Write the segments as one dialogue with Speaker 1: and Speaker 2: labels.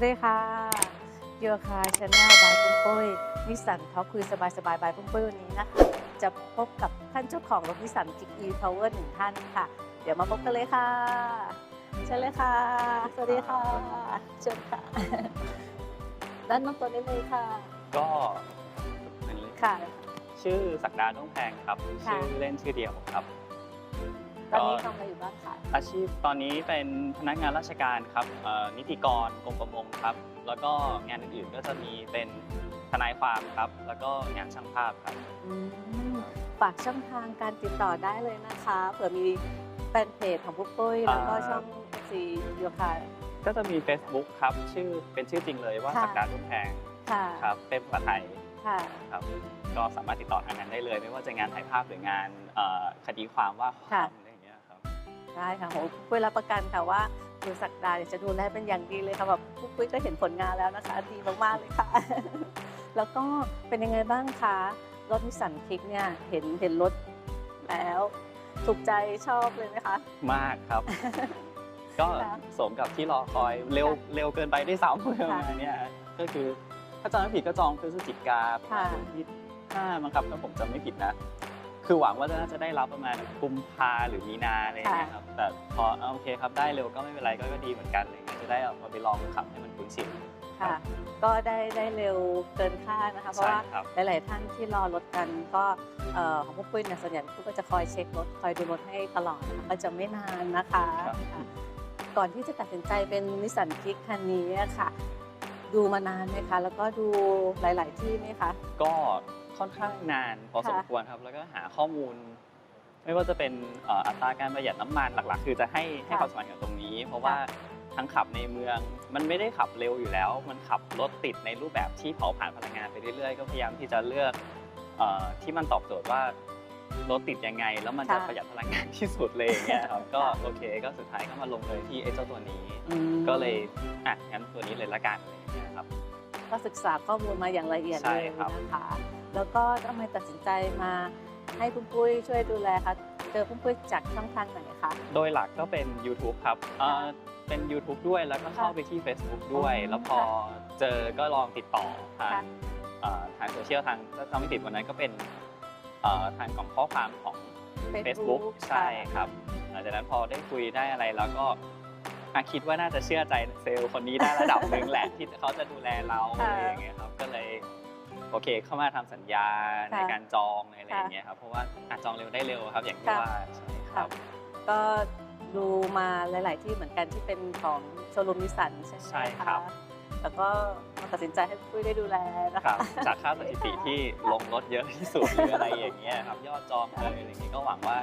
Speaker 1: สวัสดีค่ะโยคาชาแนลบายปุ้มปุ้ยนิสสันเขาคุยสบายสบายๆบายปุ้มปุ้ยวันนี้นะคะ จะพบกับท่านเจ้าของรถนิสสันกิกอีพาวเวอร์หนึ่งท่านค่ะ เดี๋ยวมาพบกันเลยค่ะเชิญเลยค่ะ สวัสดีค่ะเชิญค่ะ ด้านน้องตัวนี้เลยค่ะ
Speaker 2: ก็หนึ่งเลย
Speaker 1: ค่ะ
Speaker 2: ชื่อศักดาด้วงแพงครับ
Speaker 1: ค่ะ
Speaker 2: ชื่อเล่นชื่อเดียวครับ
Speaker 1: ตอนนี้ทำอะไรอยู่บ้างคะ
Speaker 2: อาชีพตอนนี้เป็นพนักงานราชการครับเอ่อนิติกรกรมประมงครับ แล้วก็งานอื่นๆก็จะมีเป็นทนายความครับ แล้วก็งานช่างภาพครับ
Speaker 1: อืมฝากช่องทางการติดต่อได้เลยนะคะ เผื่อมีแฟนเพจของปุ้มปุ้ยแล้วก็
Speaker 2: อ่า
Speaker 1: ช่องซีโยคา
Speaker 2: ก็จะมี Facebook ครับ ชื่อเป็นชื่อจริงเลยว่า
Speaker 1: ค่ะ
Speaker 2: ศักดาด้วงแพง
Speaker 1: ค่ะ
Speaker 2: ครับเป็นภาษาไทย
Speaker 1: ค่ะ
Speaker 2: ครับก็สามารถติดต่อทางนั้นได้เลย ไม่ว่าจะงานถ่ายภาพหรืองานเอ่อคดีความว่าความอะ ไรอย่างเงี้ยครับ
Speaker 1: ได้ค่ะโหปุ้ยรับประกันค่ะว่าคุณศักดาเนี่ยจะดูแลเป็นอย่างดีเลยค่ะแบบปุ้ยก็เห็นผลงานแล้วนะคะดีมากๆเลยค่ะ แล้วก็เป็นยังไงบ้างคะรถนิสสันคลิกเนี่ยเห็นเห็นรถแล้ว ถูกใจชอบเลยไหมคะ
Speaker 2: มากครับ ก็
Speaker 1: ค่ะ
Speaker 2: สมกับที่รอคอยเร็ว
Speaker 1: ค่ะ
Speaker 2: เร็วเกินไปได้วยซ้ำเลย
Speaker 1: ค่ะ
Speaker 2: มาเนี่ยก็คือถ้าจำไม่ผิดก็จองพฤศจิกาประมาณ
Speaker 1: ค่ะ
Speaker 2: วันที่ห้ามั้งครับถ้าผมจำไม่ผิดนะ คือหวังว่าน่าจะได้รับประมาณกุมภาหรือมีนาอะไรอย่างเงี้ยครับ แต่พอเอาโอเคครับได้เร็วก็ไม่เป็นไรก็ก็ดีเหมือนกันอะไรเลยจะได้เอามาไปลองขับให้มันคุ้นชิน
Speaker 1: ค่ะ ก็ได้ได้เร็วเกินคาดนะคะ เพราะ
Speaker 2: ใช่
Speaker 1: ว่า
Speaker 2: ครับ
Speaker 1: หลายๆท่านที่รอรถกันก็เอ่อของพวกปุ้ยเนี่ยส่วนใหญ่ปุ้ยก็จะคอยเช็ครถคอยดูรถให้ตลอดนะคะก็จะไม่นานนะคะ
Speaker 2: ครับ
Speaker 1: ค่ะก่อนที่จะตัดสินใจเป็นนิสสันคิกคันนี้อะค่ะ ดูมานานไหมคะ แล้วก็ดูหลาย ๆ ที่ไหมคะ
Speaker 2: ก็ ค่อนข้างนานพอสม
Speaker 1: ค่ะ
Speaker 2: ควรครับ แล้วก็หาข้อมูล ไม่ว่าจะเป็นเอ่ออัตราการประหยัดน้ำมันหลักๆ คือจะให้ให้
Speaker 1: ค่ะ
Speaker 2: ความสำคัญกับตรงนี้ เพราะว่าทั้งขับในเมืองมันไม่ได้ขับเร็วอยู่แล้ว มันขับรถติดในรูปแบบที่เผาผลาญพลังงานไปเรื่อยๆ ก็พยายามที่จะเลือกเอ่อที่มันตอบโจทย์ว่ารถติดยังไง แล้วมันจะ
Speaker 1: ค่ะ
Speaker 2: ประหยัดพลังงานที่สุดเลยอย่างเงี้ยครับก็
Speaker 1: ค่ะ
Speaker 2: โอเคก็สุดท้ายก็มาลงเลยที่ไอ้เจ้าตัวนี้
Speaker 1: อืม
Speaker 2: ก็เลยอะงั้นตัวนี้เลยละกันอะไรอย่างเงี้ยครับ
Speaker 1: ก็ศึกษาข้อมูลมาอย่างละเอียด
Speaker 2: ใช่
Speaker 1: เลย
Speaker 2: ครับ
Speaker 1: นะคะ แล้วก็ทำไมตัดสินใจมาให้ปุ้มปุ้ยช่วยดูแลคะเจอปุ้มปุ้ยจากช่องทางไหนคะ
Speaker 2: โดยหลักก็เป็น YouTube ครับเอ่อเป็น YouTube ด้วยแล้วก็เข้าไปที่ Facebook ด้วย
Speaker 1: อ๋อ
Speaker 2: แล้วพอเจอก็ลองติดต่อทาง
Speaker 1: ค่ะ
Speaker 2: เอ่อทางโซเชียลทางถ้าจำไม่ผิดวันนั้นก็เป็นเอ่อทางกล่องข้อความของ Facebook ใช่ครับหลังจากนั้นพอได้คุยได้อะไรแล้วก็อะคิดว่าน่าจะเชื่อใจเซลล์คนนี้ได้ระดับหนึ่งแหละ ที่เขาจะดูแลเราอะไรอย่างเงี้ยครับก็เลย โอเคเข้ามาทำสัญญาใน
Speaker 1: ค่ะ
Speaker 2: การจองอะไรอย่างเงี้ยครับเพราะว่าอะจองเร็วได้เร็วครับอย่างที่
Speaker 1: ค่ะ
Speaker 2: ว่าใช่ค
Speaker 1: ค่ะ
Speaker 2: รับ
Speaker 1: ก็ดูมาหลาย ๆ ที่เหมือนกันที่เป็นของโชว์รูมนิสสันใช่ไหม
Speaker 2: ใช่
Speaker 1: คะ
Speaker 2: ครับ
Speaker 1: แล้วก็มาตัดสินใจให้ปุ้ยได้ดูแลนะ
Speaker 2: ครั
Speaker 1: คะ
Speaker 2: บจากค่าสถิติที่ลงรถเยอะที่สุดหรืออะไรอย่างเงี้ยครับยอดจองเลยอะไรอย่างเงี้ยก็หวังว่า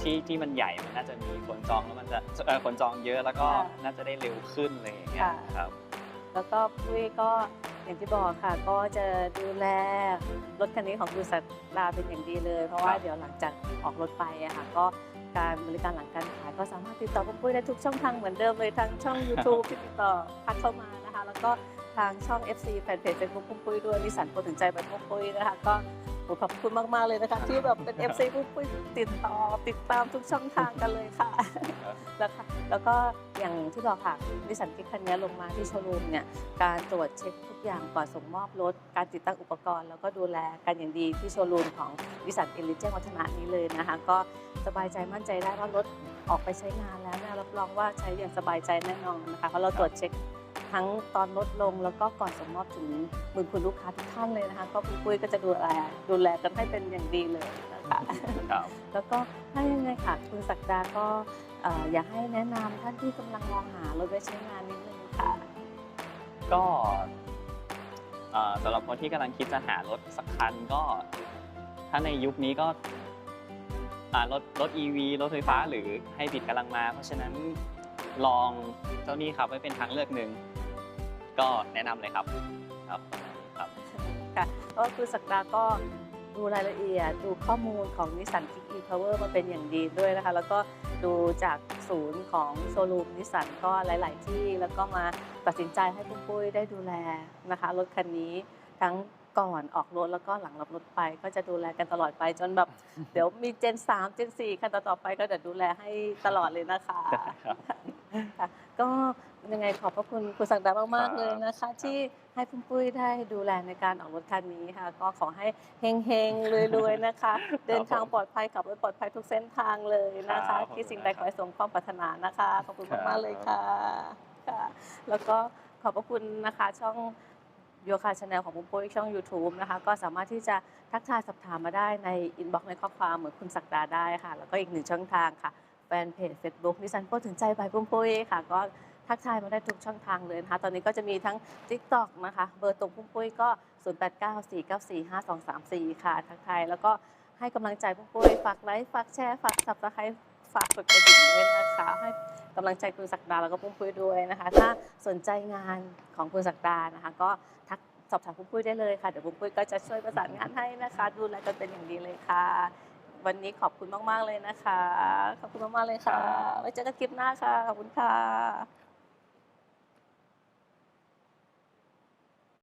Speaker 2: ที่ที่มันใหญ่มันน่าจะมีคนจองแล้วมันจะเอ่อคนจองเยอะแล้วก็
Speaker 1: ค่ะ
Speaker 2: น่าจะได้เร็วขึ้นอะไรอย่างเงี้ย
Speaker 1: ค่ะ
Speaker 2: ครับ
Speaker 1: แล้วก็ปุ้ยก็ อย่างที่บอกค่ะก็จะดูแลรถคันนี้ของบริษัทลาเป็นอย่างดีเลย เพราะว่า
Speaker 2: ครับ
Speaker 1: เดี๋ยวหลังจากออกรถไปอะค่ะก็การบริการหลังการขายก็สามารถติดต่อปุ้มปุ้ยได้ทุกช่องทางเหมือนเดิมเลยทั้งช่อง YouTube ที่ติดต่อทักเข้ามานะคะ แล้วก็ทางช่อง FC แฟนเพจเฟซบุ๊กปุ้มปุ้ยด้วยนิสสันโปรถึงใจแบบปุ้มปุ้ยนะคะก็โอ้ ขอบคุณมาก ๆ เลยนะคะ ที่แบบเป็น FC ปุ้มปุ้ยติดต่อติดตามทุกช่องทางกันเลยค่ะแล้วค่ะแล้วก็อย่างที่บอกค่ะดิสันคิกคันนี้ลงมาที่โชว์รูมเนี่ยการตรวจเช็คทุกอย่างก่อนส่งมอบรถ การติดตั้งอุปกรณ์ แล้วก็ดูแลกันอย่างดีที่โชว์รูมของดิสันเอลิเจนวัฒนะนี้เลยนะคะ ก็สบายใจมั่นใจได้ว่ารถออกไปใช้งานแล้วเนี่ยรับรองว่าใช้อย่างสบายใจแน่นอนนะคะเพราะเราตรวจเช็ค ทั้งตอนลดลงแล้วก็ก่อนส่งมอบถึงมือคุณลูกค้าทุกท่านเลยนะคะก็คุณปุ้ยก็จะดูแลดูแลกันให้เป็นอย่างดีเลยนะคะ
Speaker 2: ครับ
Speaker 1: แล้วก็ถ้ายังไงค่ะคุณศักดาก็เอ่ออยากให้แนะนำท่านที่กำลังมองหารถไว้ใช้งานนิดนึงค่ะ
Speaker 2: ก็เอ่อสำหรับคนที่กำลังคิดจะหารถสักคันก็ ถ้าในยุคนี้ก็อ่ารถรถ EV รถไฟฟ้าหรือไฮบริดกำลังมา เพราะฉะนั้นลองเจ้านี้ครับไว้เป็นทางเลือกหนึ่ง ก็แนะนำเลยครับครับประมาณนี้ครับ
Speaker 1: ค่ะก็คือศักดาก็ดูรายละเอียด ดูข้อมูลของนิสสัน Kick e-Power มาเป็นอย่างดีด้วยนะคะ แล้วก็ดูจากศูนย์ของโชว์รูมนิสสันก็หลาย ๆ ที่แล้วก็มาตัดสินใจให้ปุ้มปุ้ยได้ดูแลนะคะ รถคันนี้ทั้งก่อนออกรถแล้วก็หลังรับรถไป ก็จะดูแลกันตลอดไปจนแบบ เดี๋ยวมีเจน 3 เจน 4 คันต่อๆไปก็เดี๋ยวดูแลให้ตลอดเลยนะคะ
Speaker 2: ครับ
Speaker 1: ค่ะก็ยังไงขอบพระคุณคุณสักดามากๆเลยนะคะ ที่ให้ปุ้มปุ้ยได้ดูแลในการออกรถคันนี้ค่ะ ก็ขอให้เฮงๆรวยๆนะคะ เดินทางปลอดภัยขับรถปลอดภัยทุกเส้นทางเลยนะ
Speaker 2: ครั
Speaker 1: คะ
Speaker 2: บขอบคุณ
Speaker 1: ที่สิ่งใดขอให้สมความปรารถนานะคะขอบคุณ
Speaker 2: ครับ
Speaker 1: มากๆเลยค่ะค่ะ แล้วก็ขอบพระคุณนะคะช่องโยคะชาแนลของปุ้มปุ้ยช่อง YouTube นะคะ ก็สามารถที่จะทักทายสอบถามมาได้ในอินบ็อกซ์ในข้อความเหมือนคุณสักดาได้ค่ะ แล้วก็อีกหนึ่งช่องทางค่ะแฟนเพจ Facebook นิสันโปถึงใจบายปุ้มปุ้ยค่ะ ก็ทักทายมาได้ทุกช่องทางเลยนะคะ ตอนนี้ก็จะมีทั้ง TikTok นะคะ เบอร์ตรงปุ้มปุ้ยก็ 0894945234 ค่ะ ทักทายแล้วก็ให้กำลังใจปุ้มปุ้ยฝากไลค์ฝากแชร์ฝากสับสไครฝากกดกระดิ่งด้วยนะคะให้กำลังใจคุณศักดาแล้วก็ปุ้มปุ้ยด้วยนะคะ ถ้าสนใจงานของคุณศักดานะคะ ก็ทักสอบถามปุ้มปุ้ยได้เลยค่ะ เดี๋ยวปุ้มปุ้ยก็จะช่วยประสานงานให้นะคะ ดูแลกันเป็นอย่างดีเลยค่ะ วันนี้ขอบคุณมาก ๆ เลยนะคะ ขอบคุณมาก ๆ เลยค่ะ
Speaker 2: ครับ
Speaker 1: ไว้เจอกันคลิปหน้าค่ะ ขอบคุณค่ะ